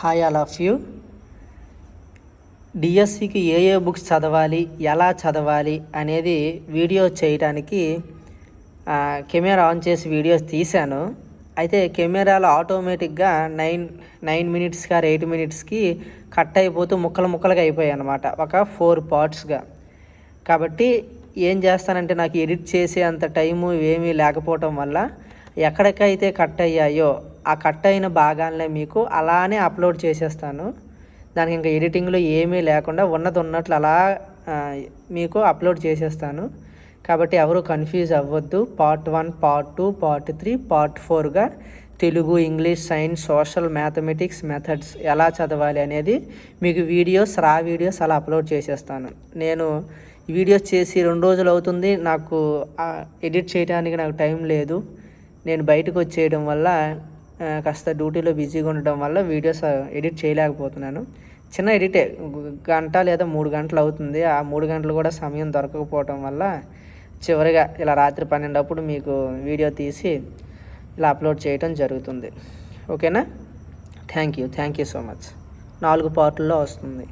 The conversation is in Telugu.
Hi all of you. డిఎస్సికి ఏ ఏ బుక్స్ చదవాలి ఎలా చదవాలి అనేది వీడియో చేయడానికి కెమెరా ఆన్ చేసి వీడియోస్ తీశాను. అయితే కెమెరాలో ఆటోమేటిక్గా నైన్ నైన్ మినిట్స్గా ఎయిట్ మినిట్స్కి కట్ అయిపోతూ ముక్కలు ముక్కలుగా అయిపోయాయి అనమాట ఒక ఫోర్ పార్ట్స్గా. కాబట్టి ఏం చేస్తానంటే నాకు ఎడిట్ చేసే అంత టైము ఏమీ లేకపోవటం వల్ల ఎక్కడికైతే కట్ అయ్యాయో ఆ కట్ అయిన భాగాలనే మీకు అలానే అప్లోడ్ చేసేస్తాను. దానికి ఇంకా ఎడిటింగ్లో ఏమీ లేకుండా ఉన్నది ఉన్నట్లు అలా మీకు అప్లోడ్ చేసేస్తాను. కాబట్టి ఎవరు కన్ఫ్యూజ్ అవ్వద్దు. Part one part two part three part ఫోర్గా Telugu English science social mathematics methods ఎలా చదవాలి అనేది మీకు వీడియోస్ రా వీడియోస్ అలా అప్లోడ్ చేసేస్తాను. నేను వీడియోస్ చేసి రెండు రోజులు అవుతుంది. నాకు ఎడిట్ చేయడానికి నాకు టైం లేదు. నేను బయటకు వచ్చేయడం వల్ల కాస్త డ్యూటీలో బిజీగా ఉండడం వల్ల వీడియోస్ ఎడిట్ చేయలేకపోతున్నాను. చిన్న ఎడిటే గంట లేదా మూడు గంటలు అవుతుంది. ఆ మూడు గంటలు కూడా సమయం దొరకకపోవటం వల్ల చివరిగా ఇలా రాత్రి పన్నెండప్పుడు మీకు వీడియో తీసి ఇలా అప్లోడ్ చేయటం జరుగుతుంది. ఓకేనా? Thank you. Thank you so much. నాలుగు పార్టుల్లో వస్తుంది.